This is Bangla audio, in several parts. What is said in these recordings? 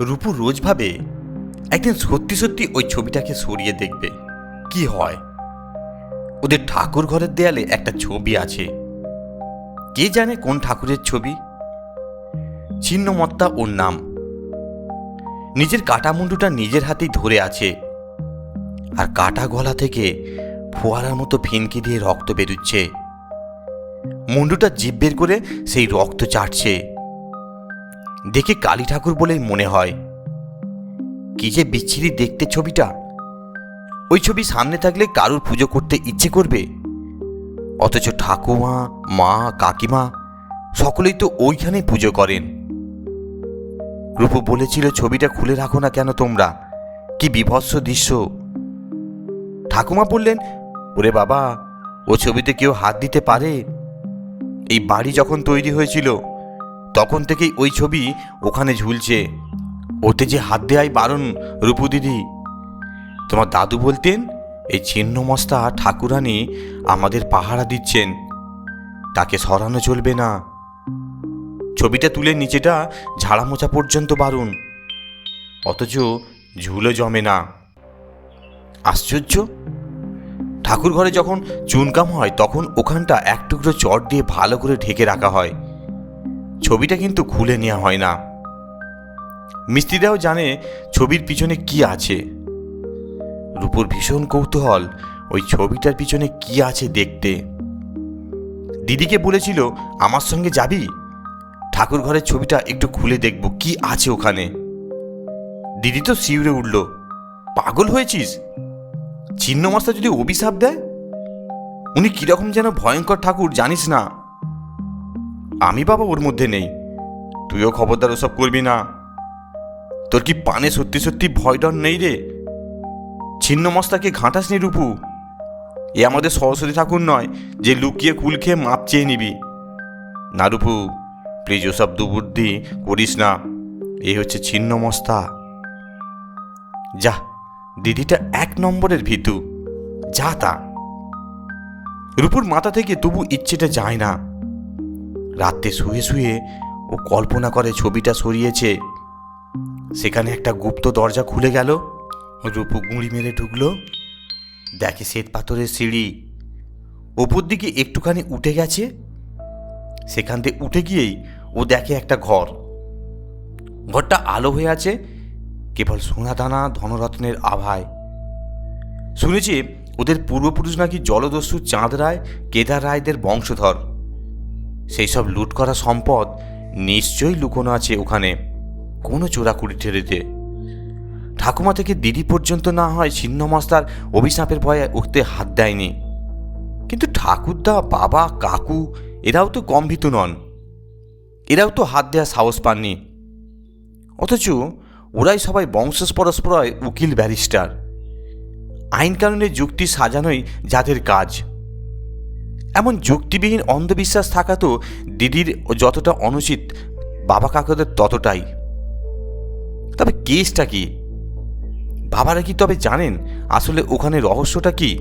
রূপু রোজ ভাবে, একদিন সত্যি সত্যি ওই ছবিটাকে সরিয়ে দেখবে। কি হয়? ওদের ঠাকুর ঘরের দেয়ালে একটা ছবি আছে। কে জানে কোন ঠাকুরের ছবি? ছিন্নমত্তা ওর নাম। নিজের কাটা মুন্ডুটা নিজের হাতেই ধরে আছে। আর কাটা গলা থেকে ফোয়ারার মতো ফিনকি দিয়ে রক্ত বেরুচ্ছে। মুন্ডুটা জিভ বের করে সেই রক্ত চাটছে। দেখে কালী ঠাকুর বলেই মনে হয়। কি যে বিচ্ছিরি দেখতে ছবিটা। ওই ছবি সামনে থাকলে কারুর পুজো করতে ইচ্ছে করবে? অথচ ঠাকুমা, মা, কাকিমা সকলেই তো ওইখানেই পুজো করেন। রূপু বলেছিল, ছবিটা খুলে রাখো না কেন তোমরা? কি বিভৎস দৃশ্য। ঠাকুমা বললেন, ওরে বাবা, ও ছবিতে কেউ হাত দিতে পারে? এই বাড়ি যখন তৈরি হয়েছিল তখন থেকেই ওই ছবি ওখানে ঝুলছে। ওতে যে হাত দেয়াই বারণ, রূপু দিদি। তোমার দাদু বলতেন, এই ছিন্নমস্তা ঠাকুরানি আমাদের পাহারা দিচ্ছেন। তাকে সরানো চলবে না। ছবিটা তুলে নিচেটা ঝাড়া মোছা পর্যন্ত বারণ। অথচ ঝুলো জমে না। আশ্চর্য! ঠাকুর ঘরে যখন চুনকাম হয়, তখন ওখানটা এক টুকরো চট দিয়ে ভালো করে ঢেকে রাখা হয়। ছবিটা কিন্তু খুলে নেওয়া হয় না। মিস্ত্রিরাও জানে ছবির পিছনে কি আছে। রূপুর ভীষণ কৌতূহল ওই ছবিটার পিছনে কি আছে দেখতে। দিদিকে বলেছিল, আমার সঙ্গে যাবি? ঠাকুর ঘরের ছবিটা একটু খুলে দেখব, কি আছে ওখানে? দিদি তো শিউরে উঠল, পাগল হয়েছিস? ছিন্নমস্তা যদি অভিশাপ দেয়? উনি কীরকম যেন ভয়ঙ্কর ঠাকুর, জানিস না? আমি বাবা ওর মধ্যে নেই। তুইও খবরদার ওসব করবি না। তোর কি পানে সত্যি সত্যি ভয় ডর নেই রে? ছিন্নমস্তাকে ঘাঁটাস নি রূপু। এ আমাদের সরস্বতী ঠাকুর নয়, যে লুকিয়ে কুল খেয়ে মাপ চেয়ে নিবি। না রূপু প্লিজ ওসব দুবুদ্ধি করিস না। এ হচ্ছে ছিন্নমস্তা যা, দিদিটা এক নম্বরের ভীতু। যা তা। রূপুর মাথা থেকে তবু ইচ্ছেটা যায় না। রাতে শুয়ে শুয়ে ও কল্পনা করে ছবিটা সরিয়েছে। সেখানে একটা গুপ্ত দরজা খুলে গেল। রূপু গুঁড়ি মেরে ঢুকলো। দেখে শ্বেত পাথরের সিঁড়ি। ওপর দিকে একটুখানি উঠে গেছে। সেখান থেকে উঠে গিয়েই ও দেখে একটা ঘর। ঘরটা আলো হয়ে আছে, কেবল সোনাদানা ধনরত্নের আভায়। শুনেছি ওদের পূর্বপুরুষ নাকি জলদস্যু চাঁদ রায়, কেদার রায়দের বংশধর। সেই সব লুট করা সম্পদ নিশ্চয়ই লুকোনো আছে ওখানে। কোনো চোরাকুড়ি ঠেরেতে ঠাকুমা থেকে দিদি পর্যন্ত না হয় ছিন্নমস্তার অভিশাপের ভয়ে উঠতে হাত দেয়নি। কিন্তু ঠাকুরদা, বাবা, কাকু, এরাও তো কম নন। এরাও তো হাত দেওয়ার সাহস পাননি। অথচ ওরাই সবাই বংশস্পরস্পরয় উকিল ব্যারিস্টার। আইন কানুনের যুক্তি সাজানোই যাদের কাজ। এমন যুক্তিবিহীন অন্ধবিশ্বাস থাকা তো দিদির যতটা অনুচিত, বাবা কাকাদের ততটাই। তবে কেসটা কি? বাবারা কি তবে জানেন আসলে ওখানে রহস্যটা কি?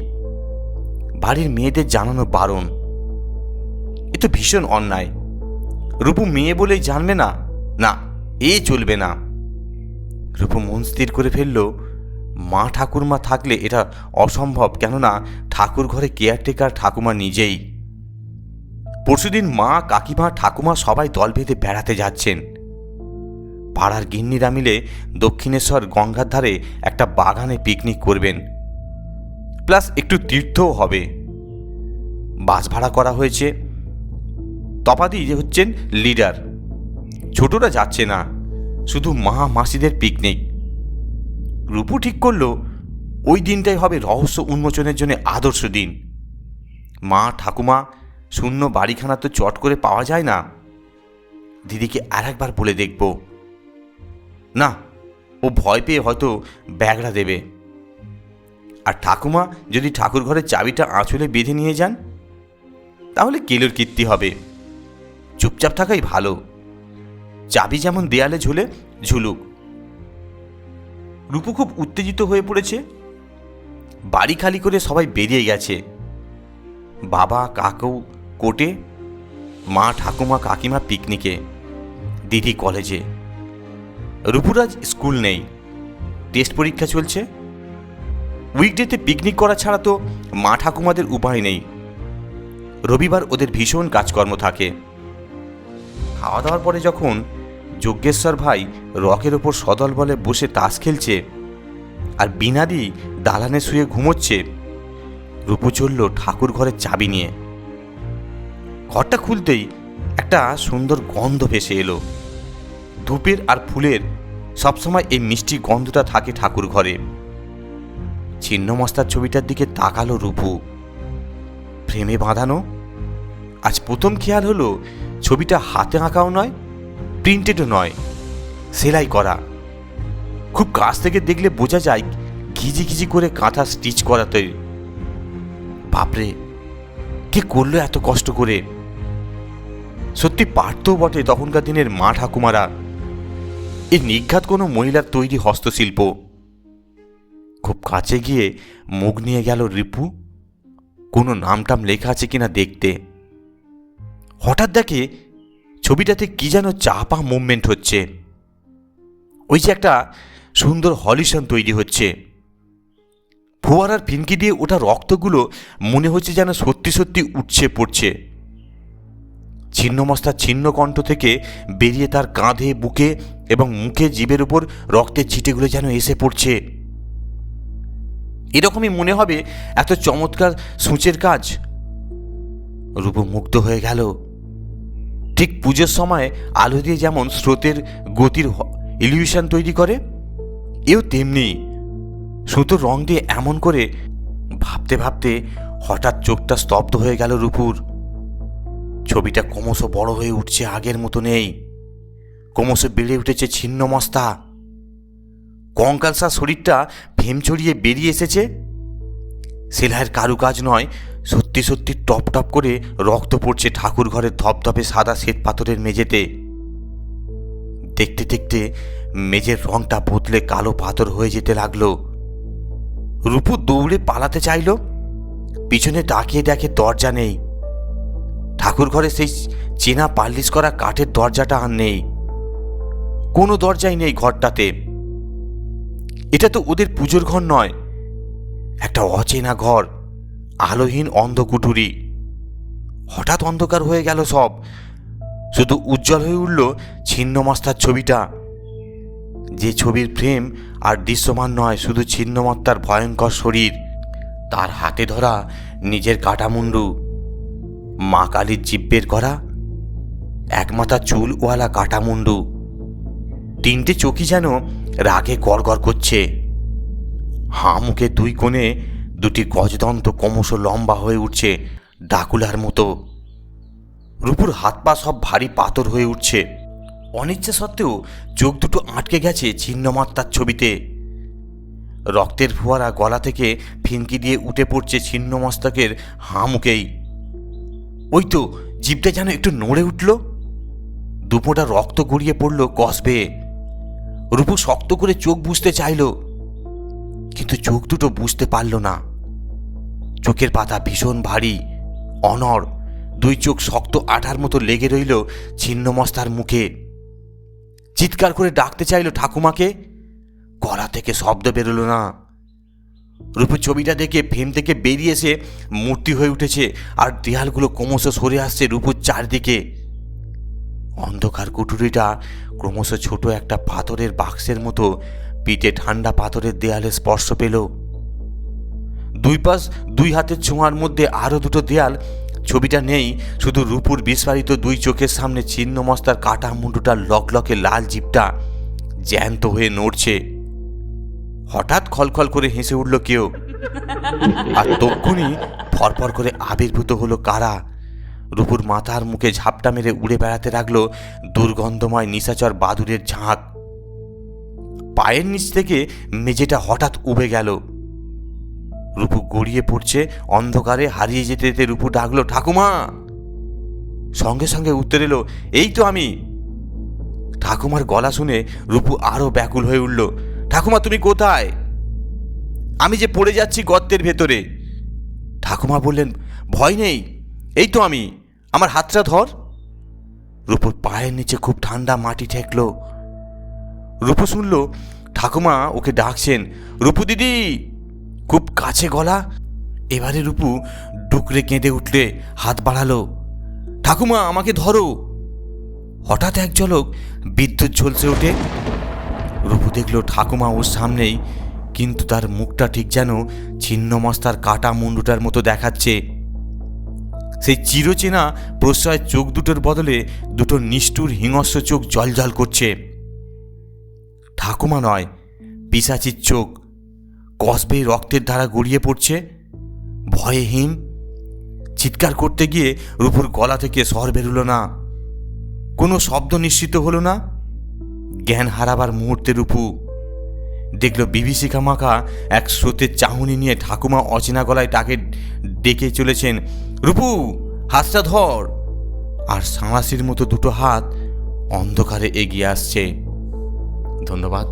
বাড়ির মেয়েদের জানানো বারণ। এ তো ভীষণ অন্যায়। রূপু মেয়ে বলেই জানবে না? না, এ চলবে না। রূপু মন স্থির করে ফেলল। মা ঠাকুরমা থাকলে এটা অসম্ভব, কেননা ঠাকুর ঘরে কেয়ারটেকার ঠাকুমা নিজেই। পরশুদিন মা, কাকিমা, ঠাকুমা সবাই দল বেঁধে বেড়াতে যাচ্ছেন। পাড়ার গিন্নিরা মিলে দক্ষিণেশ্বর গঙ্গার ধারে একটা বাগানে পিকনিক করবেন। প্লাস একটু তীর্থও হবে। বাস ভাড়া করা হয়েছে। তপাদি যে হচ্ছেন লিডার ছোটরা যাচ্ছে না। শুধু মা, মাসিদের পিকনিক রূপু ঠিক করল, ওই দিনটাই হবে রহস্য উন্মোচনের জন্য আদর্শ দিন। মা, ঠাকুমা, শূন্য বাড়িখানা তো চট করে পাওয়া যায় না। দিদিকে আর একবার বলে দেখব। না, ও ভয় পেয়ে হয়তো ব্যাগড়া দেবে। আর ঠাকুমা, যদি ঠাকুর ঘরের চাবিটা আঁচলে বেঁধে নিয়ে যান, তাহলে কেলোর কীর্তি হবে। চুপচাপ থাকাই ভালো। চাবি যেমন দেয়ালে ঝুলে ঝুলুক। রূপু খুব উত্তেজিত হয়ে পড়েছে। বাড়ি খালি করে সবাই বেরিয়ে গেছে। বাবা, কাকু, কোটে, মা, ঠাকুমা, কাকিমা পিকনিকে, দিদি কলেজে। রূপুরাজ স্কুল নেই। টেস্ট পরীক্ষা চলছে। উইকডেতে পিকনিক করা ছাড়া তো মা, ঠাকুমাদের উপায় নেই। রবিবার ওদের ভীষণ কাজকর্ম থাকে। খাওয়া দাওয়ার পরে যখন যজ্ঞেশ্বর ভাই রকের ওপর সদল বলে বসে তাস খেলছে আর বিনাদি দালানে শুয়ে ঘুমোচ্ছে। রূপু চলল ঠাকুর ঘরের চাবি নিয়ে। ঘরটা খুলতেই একটা সুন্দর গন্ধ ভেসে এলো। ধূপের আর ফুলের সবসময় এই মিষ্টি গন্ধটা থাকে ঠাকুর ঘরে। ছিন্নমস্তার ছবিটার দিকে তাকালো রূপু। ফ্রেমে বাঁধানো? আজ প্রথম খেয়াল হলো ছবিটা হাতে আঁকাও নয় প্রিন্টেডও নয়, সেলাই করা। খুব কাছ থেকে দেখলে বোঝা যায় ঘিজি ঘিজি করে কাঁথা স্টিচ করাতে। বাপরে, কে করল এত কষ্ট করে? সত্যি পারতেও বটে তখনকার দিনের মা ঠাকুমারা। এই নিঘাত কোনো মহিলার তৈরি হস্তশিল্প। খুব কাছে গিয়ে মুখ নিয়ে গেল রিপু। কোনো নামটাম লেখা আছে কিনা দেখতে। হঠাৎ দেখে ছবিটাতে কি যেন চাপা মুভমেন্ট হচ্ছে। ওই যে একটা সুন্দর হলিশন তৈরি হচ্ছে। ফোয়ারার ফিনকি দিয়ে ওটা রক্তগুলো মনে হচ্ছে যেন সত্যি সত্যি উঠছে পড়ছে। ছিন্নমস্তার ছিন্ন কণ্ঠ থেকে বেরিয়ে তার কাঁধে, বুকে এবং মুখে জীবের উপর রক্তের ছিটেগুলো যেন এসে পড়ছে। এরকমই মনে হবে এত চমৎকার সূচের কাজ। রূপ মুগ্ধ হয়ে গেল। ঠিক পুজোর সময় আলো দিয়ে যেমন স্রোতের গতির ইলিউশন তৈরি করে, এও তেমনি সুতোর রং দিয়ে এমন করে ভাবতে ভাবতে হঠাৎ চোখটা স্তব্ধ হয়ে গেল রূপুর। ছবিটা ক্রমশ বড় হয়ে উঠছে আগের মতো নেই। ক্রমশ বেড়ে উঠেছে ছিন্ন মস্তা। কঙ্কালসা শরীরটা ভেম ছড়িয়ে বেরিয়ে এসেছে। সেলাইয়ের কারুকাজ নয় সত্যি সত্যি টপ টপ করে রক্ত পড়ছে ঠাকুর ঘরের ধপধপে সাদা শ্বেত পাথরের মেঝেতে। দেখতে দেখতে মেঝের রংটা বদলে কালো পাথর হয়ে যেতে লাগল। রূপু দৌড়ে পালাতে চাইল। পিছনে তাকিয়ে দেখে দরজা নেই। ঠাকুর ঘরে সেই চেনা পাল্লিশ করা কাঠের দরজাটা আর নেই। কোনো দরজাই নেই ঘরটাতে। এটা তো ওদের পুজোর ঘর নয়। একটা অচেনা ঘর। আলোহীন অন্ধকুটুরি। হঠাৎ অন্ধকার হয়ে গেল সব। শুধু উজ্জ্বল হয়ে উঠল ছিন্নমস্তার ছবিটা। যে ছবির ফ্রেম আর দৃশ্যমান নয়, শুধু ছিন্নমত্তার ভয়ঙ্কর শরীর। তার হাতে ধরা নিজের কাটামুন্ডু। মা কালীর জিব্বের করা একমাথা চুলওয়ালা কাটামুন্ডু। তিনটে চোখই যেন রাগে গড়গড় করছে। হাঁ মুখে দুই কোণে দুটি গজদন্ত ক্রমশ লম্বা হয়ে উঠছে, ডাকুলার মতো। রূপুর হাত পা সব ভারী পাথর হয়ে উঠছে। অনিচ্ছা সত্ত্বেও চোখ দুটো আটকে গেছে ছিন্নমাত্রার ছবিতে। রক্তের ফোয়ারা গলা থেকে ফিনকি দিয়ে উঠে পড়ছে ছিন্নমস্তকের হাঁ মুখেই। ওই তো জিভটা যেন একটু নড়ে উঠল। দুপোটা রক্ত গড়িয়ে পড়ল কসবে। রূপু শক্ত করে চোখ বুঝতে চাইল কিন্তু চোখ দুটো বুঝতে পারল না। চোখের পাতা ভীষণ ভারী অনর দুই চোখ শক্ত আঠার মতো লেগে রইল ছিন্নমস্তার মুখে। চিৎকার করে ডাকতে চাইল ঠাকুমাকে, গলা থেকে শব্দ বেরোলো না। রূপু ছবিটা দেখে ফ্রেম থেকে বেরিয়ে এসে মূর্তি হয়ে উঠেছে আর দেয়ালগুলো ক্রমশ সরে আসছে রূপুর চারদিকে। অন্ধকার কুটুরিটা ক্রমশ ছোট একটা পাথরের বাক্সের মতো পিঠে ঠান্ডা পাথরের দেয়ালে স্পর্শ পেল। দুই পাশ, দুই হাতের ছোঁয়ার মধ্যে আরও দুটো দেয়াল, ছবিটা নেই, শুধু রূপুর বিস্ফারিত দুই চোখের সামনে ছিন্ন মস্তার কাটা মুন্ডুটার লকলকে লাল জিপটা জ্যান্ত হয়ে নড়ছে। হঠাৎ খলখল করে হেসে উঠল কেউ। আর তক্ষুনি ফরফর করে আবির্ভূত হলো কারা? রূপুর মাথার মুখে ঝাপটা মেরে উড়ে বেড়াতে লাগল দুর্গন্ধময় নিশাচর বাদুরের ঝাঁক। পায়ের নিচ থেকে মেঝেটা হঠাৎ উবে গেল। রূপু গড়িয়ে পড়ছে, অন্ধকারে হারিয়ে যেতে যেতে রূপু ডাকলো, ঠাকুমা! সঙ্গে সঙ্গে উত্তর এলো, এই তো আমি। ঠাকুমার গলা শুনে রূপু আরও ব্যাকুল হয়ে উঠল, ঠাকুমা, তুমি কোথায়? আমি যে পড়ে যাচ্ছি গর্তের ভেতরে। ঠাকুমা বললেন, ভয় নেই, এই তো আমি। আমার হাতটা ধর। রূপুর পায়ের নিচে খুব ঠান্ডা মাটি ঠেকলো রূপু শুনল, ঠাকুমা ওকে ডাকছেন। রূপু দিদি, খুব কাছে গলা। এবারে রূপু ডুকরে কেঁদে উঠলে, হাত বাড়ালো, ঠাকুমা, আমাকে ধরো। হঠাৎ এক ঝলক বিদ্যুৎ ঝলসে ওঠে। রূপু দেখল ঠাকুমা ওর সামনেই, কিন্তু তার মুখটা ঠিক যেন ছিন্নমস্তার কাটা মুন্ডুটার মতো দেখাচ্ছে। সেই চিরচেনা প্রশ্রয় চোখ দুটোর বদলে দুটো নিষ্ঠুর হিংস্র চোখ জলজল করছে। ঠাকুমা নয়, পিসাচির চোখ। কসবে রক্তের ধারা গড়িয়ে পড়ছে। ভয়ে হিম। চিৎকার করতে গিয়ে রূপুর গলা থেকে স্বর বেরুলো না। কোনো শব্দ নিশ্চিত হলো না। জ্ঞান হারাবার মুহূর্তে রূপু দেখল বিভীষিকা মাখা এক স্রোতের চাহনি নিয়ে ঠাকুমা অচেনা গলায় তাকে ডেকে চলেছেন, রূপু, হাতটা ধর। আর সাঁড়াশির মতো দুটো হাত অন্ধকারে এগিয়ে আসছে। ধন্যবাদ।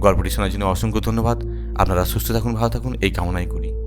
গল্পটি শোনার জন্য অসংখ্য ধন্যবাদ। আপনারা সুস্থ থাকুন ভালো থাকুন। এই কামনাই করি।